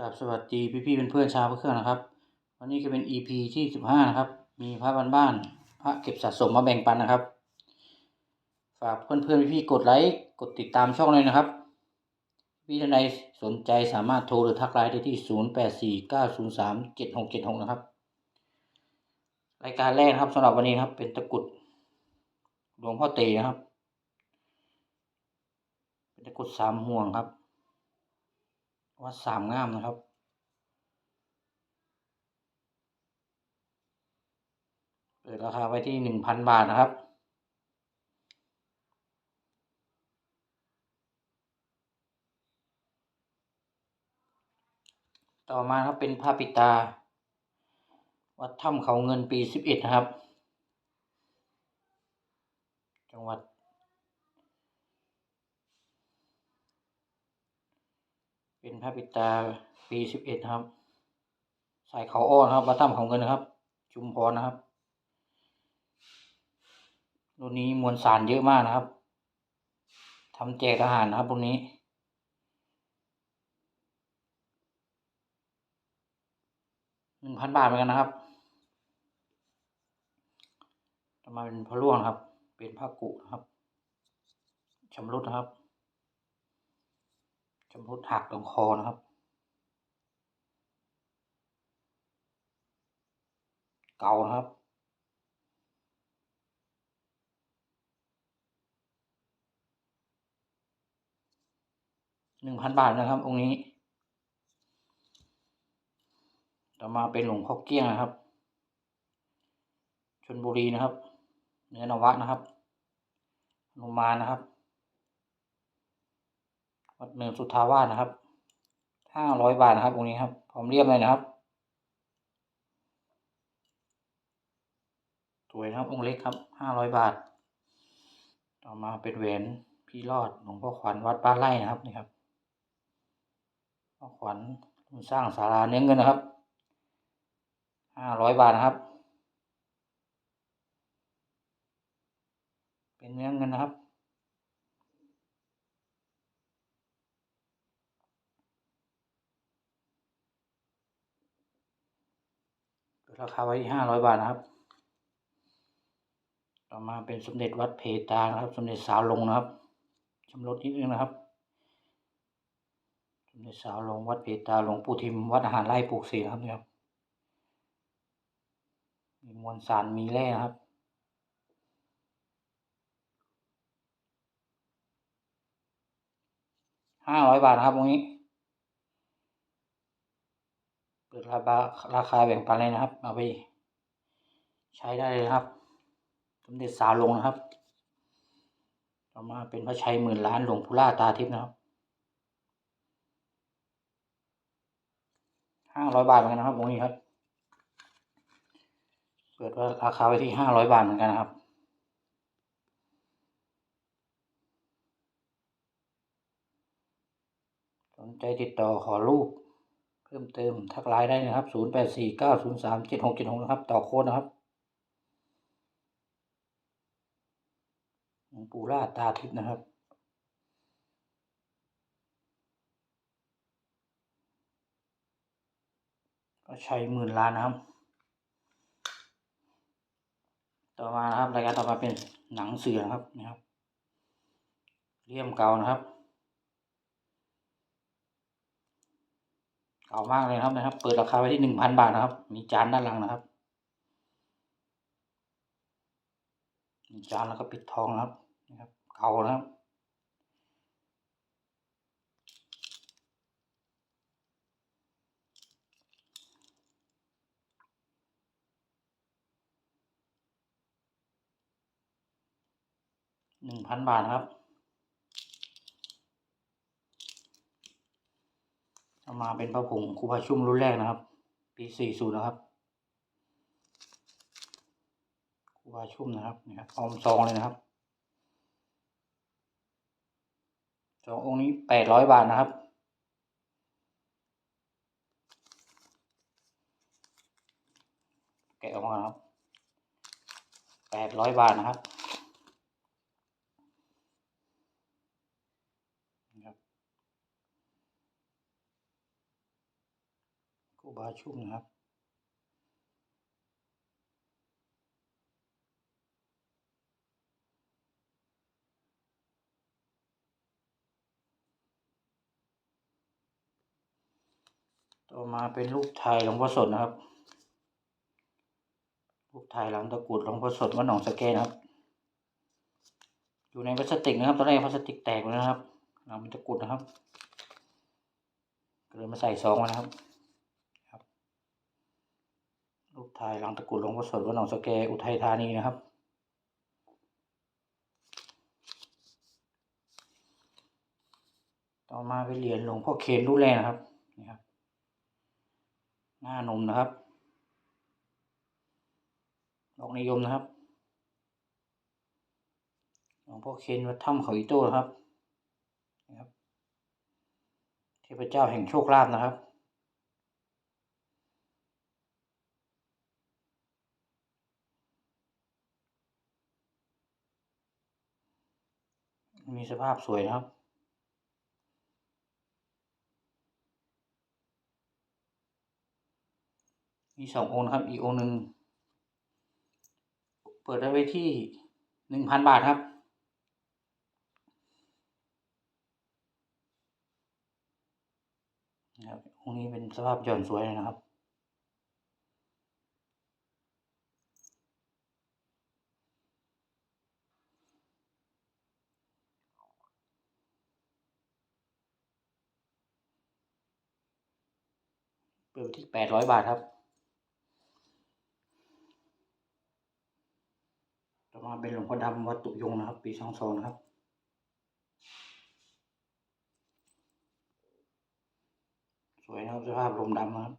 กับสวัสดีพี่พี่ๆเพื่อนชาวพระเครื่องนะครับ วันนี้ก็เป็น EP ที่สิบห้านะครับ มีพระบ้านๆพระเก็บสะสมมาแบ่งปันนะครับ ฝากเพื่อนๆพี่ๆกดไลค์กดติดตามช่องเลยนะครับ พี่ท่านใดสนใจสามารถโทรหรือทักไลน์ได้ที่ศูนย์แปดสี่เก้าศูนย์สามเจ็ดหกเจ็ดหกนะครับ รายการแรกนะครับสำหรับวันนี้ครับ เป็นตะกรุดหลวงพ่อเตนะครับ เป็นตะกรุดสามห่วงครับ วัดสามงามนะครับ เปิดราคาไว้ที่หนึ่งพันบาทนะครับ ต่อมาครับเป็นผ้าปิตา วัดถ้ำเขาเงินปีสิบเอ็ดนะครับ จังหวัด เป็นพระปิตาปีสิบเอ็ดครับ สายเขาอ้อนะครับวัดถ้ำเขาเงินนะครับ ชุมพรนะครับรุ่นนี้มวลสารเยอะมากนะครับทำแจกอาหารนะครับรุ่นนี้หนึ่งพันบาทเหมือนกันนะครับต่อมาเป็นพระร่วงครับ เป็นผ้ากุนะครับชำรุดนะครับ ชำรุดหักตรงคอนะครับ เก่านะครับหนึ่งพันบาทนะครับ องค์นี้ ต่อมาเป็นหลวงพ่อเกี้ยงนะครับ ชนบุรีนะครับ เนื้อนวะนะครับนุมานนะครับ วัดเนินสุทธาวาสนะครับห้าร้อยบาทนะครับองค์นี้ครับพร้อมเรียบเลยนะครับสวยนะครับองค์เล็กครับห้าร้อยบาท ต่อมาเป็นแหวนพี่รอดหลวงพ่อขวัญวัดบ้านไร่นะครับนี่ครับพ่อขวัญสร้างศาลาเนื้อเงินนะครับห้าร้อยบาทนะครับ เป็นเนื้อเงินนะครับ เปิด ราคาไว้ที่ห้าร้อยบาทนะครับ ต่อมาเป็นสมเด็จวัดเพตานะครับ สมเด็จสาวลงนะครับชำรุดนิดนึงนะครับ สมเด็จสาวลงวัดเพตาหลวงปู่ทิมวัดอาหารไร่ปลูกเสกครับนี่ครับมีมวลสารมีแร่นะครับห้าร้อยบาทนะครับตรงนี้ เปิดราคาราคาแบ่งปันเลยนะครับ เอาไป ใช้ได้เลยครับสมเด็จสาวลงนะครับ ต่อมาเป็นพระชัยหมื่นล้านหลวงพุล่าตาทิพย์นะครับห้าร้อยบาทเหมือนกันนะครับตรงนี้ครับ เปิดว่าราคาไว้ที่ห้าร้อยบาทเหมือนกันนะครับสนใจติดต่อขอรูป พิ่มเติมทักไลน์ได้นะครับ 0 8 4 9 0 3 7 6 7 6 นะครับ ต่อโค้ดนะครับหลวงปู่ล่าตาทิพย์นะครับก็ใช้หมื่นล้านนะครับ ต่อมานะครับรายการต่อมาเป็นหนังเสือนะครับนะครับเลี่ยมเก่านะครับ เก่ามากเลยนะครับนะครับ เปิดราคาไว้ที่หนึ่งพันบาทนะครับ มีจานด้านหลังนะครับ มีจานแล้วก็ปิดทองนะครับนะครับ เก่านะครับหนึ่งพันบาทครับ เอามาเป็นพระผงครูพาชุ่มรุ่นแรกนะครับ ปีสี่ศูนย์นะครับครูพาชุ่มนะครับนี่ครับออมซองเลยนะครับสององค์นี้แปดร้อยบาทนะครับแกะออกมาครับแปดร้อยบาทนะครับ บาชุ่มนะครับ ต่อมาเป็นรูปถ่ายหลวงพ่อสดนะครับ รูปถ่ายหลังตะกุดหลวงพ่อสดวัดหนองสะแกนะครับ อยู่ในพลาสติกนะครับ ตอนแรกพลาสติกแตกเลยนะครับหลังเป็นตะกุดนะครับก็เลยมาใส่ซองไว้นะครับ รูปถ่ายหลังตะกุดหลวงพ่อสดวัดหนองสะแกอุทัยธานีนะครับ ต่อมาเป็นเหรียญหลวงพ่อเคนรูปแรกนะครับนี่ครับ หน้านมนะครับดอกนิยมนะครับหลวงพ่อเคนวัดถ้ำเขาอิโต้นะครับนะครับ เทพเจ้าแห่งโชคลาภนะครับ มีสภาพสวยนะครับ มีสององค์นะครับ อีกองค์หนึ่ง เปิดได้ไว้ที่หนึ่งพันบาทครับนะครับองค์นี้เป็นสภาพหย่อนสวยเลยนะครับ เปิดที่แปดร้อยบาทครับ ต่อมาเป็นหลวงพ่อดำวัดตุยงนะครับ ปีสองสองนะครับ สวยนะครับสภาพลมดำนะครับ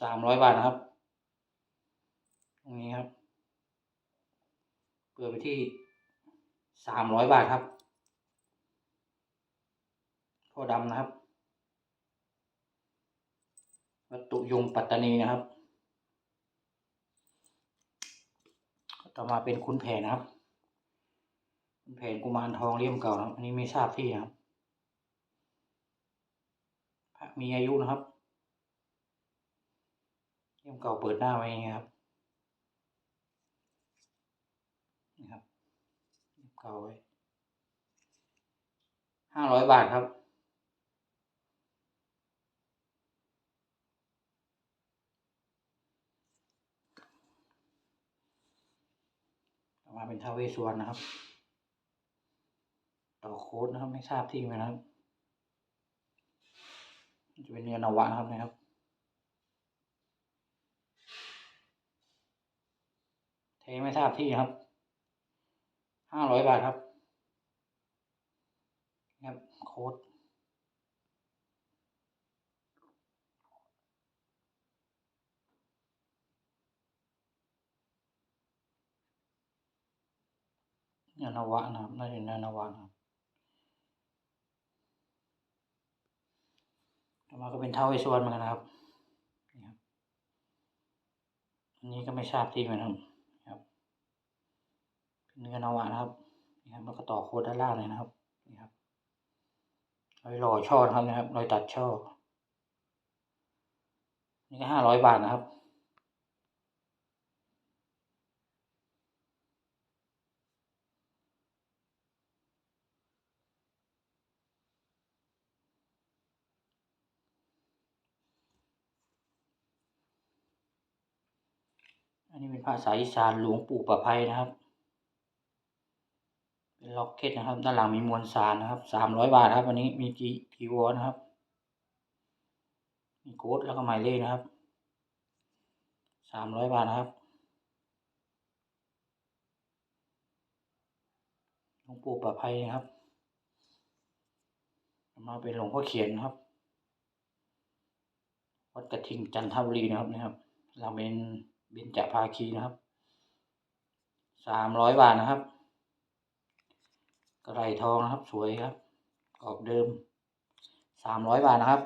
สามร้อยบาทนะครับ ตรงนี้ครับ เปิดไปที่สามร้อยบาทครับ พ่อดำนะครับ วัตตุยงปัตตานีนะครับต่อมาเป็นคุณแผนนะครับ คุณแผนกุมารทองเลี่ยมเก่านะครับอันนี้ไม่ทราบที่นะครับพระมีอายุนะครับ เลี่ยมเก่าเปิดหน้าไว้อย่างเงี้ยครับนี่ครับ เลี่ยมเก่าไว้ห้าร้อยบาทครับ มาเป็นท้าวเวสวรนะครับ ต่อโค้ดนะครับไม่ทราบที่ไหมนะครับ จะเป็นเนื้อนวะนะครับนะครับเทไม่ทราบที่ครับห้าร้อยบาทครับนะครับโค้ด เนื้อนวะนะครับน่าจะเป็นเนื้อนวะนะครับต่อมาก็เป็นเท้าเวสวรรณเหมือนกันนะครับนี่ครับอันนี้ก็ไม่ทราบที่เหมือนกันครับเป็นเนื้อนวะนะครับนี่ครับแล้วก็ต่อโคดด้านล่างเลยนะครับนี่ครับรอยหล่อช่อนะครับนะครับรอยตัดช่อนี่ก็ห้าร้อยบาทนะครับ อันนี้เป็นภาษาอีสานหลวงปู่ประภัยนะครับ เป็นล็อกเก็ตนะครับ ด้านหลังมีมวลสารนะครับสามร้อยบาทครับอันนี้มีจีจีวอนะครับ มีโค้ดแล้วก็หมายเลขนะครับสามร้อยบาทนะครับหลวงปู่ประภัยนะครับ มาเป็นหลวงพ่อเขียนนะครับ วัดกระทิงจันทบุรีนะครับนะครับ เราเป็น เบญจภาคีนะครับสามร้อยบาทนะครับกระไรทองนะครับ สวยครับกรอบเดิมสามร้อยบาทนะครับ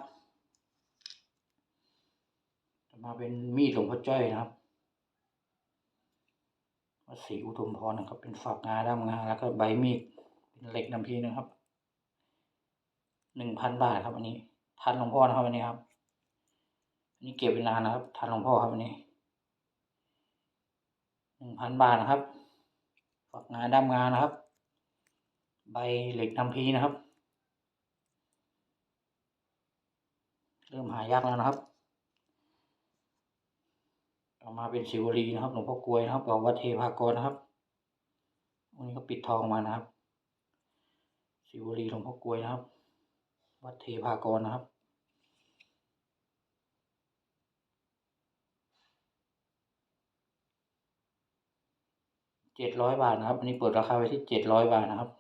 จะมาเป็นมีดหลวงพ่อจ้อยนะครับวัดศรีอุทุมพรนะครับ เป็นฝักงาด้ามงาแล้วก็ใบมีดเป็นเหล็กนำพีนะครับหนึ่งพันบาทครับอันนี้ ทันหลวงพ่อนะครับอันนี้ครับอันนี้เก็บไว้นานนะครับ ทันหลวงพ่อครับอันนี้ หนึ่งพันบาทนะครับ ฝักงานดำงานนะครับ ใบเหล็กนำพีนะครับ เริ่มหายากแล้วนะครับออกมาเป็นสิวลีนะครับหลวงพ่อกลวยนะครับกับวัดเทพากรนะครับวันนี้ก็ปิดทองมานะครับ สิวลีหลวงพ่อกลวยนะครับ วัดเทพากรนะครับ เจ็ดร้อยบาทนะครับ อันนี้เปิดราคาไว้ที่เจ็ดร้อยบาทนะครับ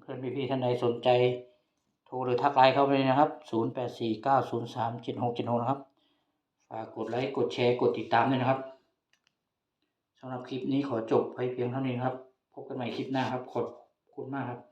เพื่อนพี่ๆท่านใดสนใจ โทรหรือทักไลน์เข้าไปเลยนะครับ0 8 4 9 0 3 7 6 7 6นย์สามเจ็ดหกเจ็ดหกนะครับ ฝากกดไลค์ กดแชร์ กดติดตามด้วยนะครับสำหรับคลิปนี้ขอจบไปเพียงเท่านี้ครับ พบกันใหม่คลิปหน้าครับ ขอบคุณมากครับ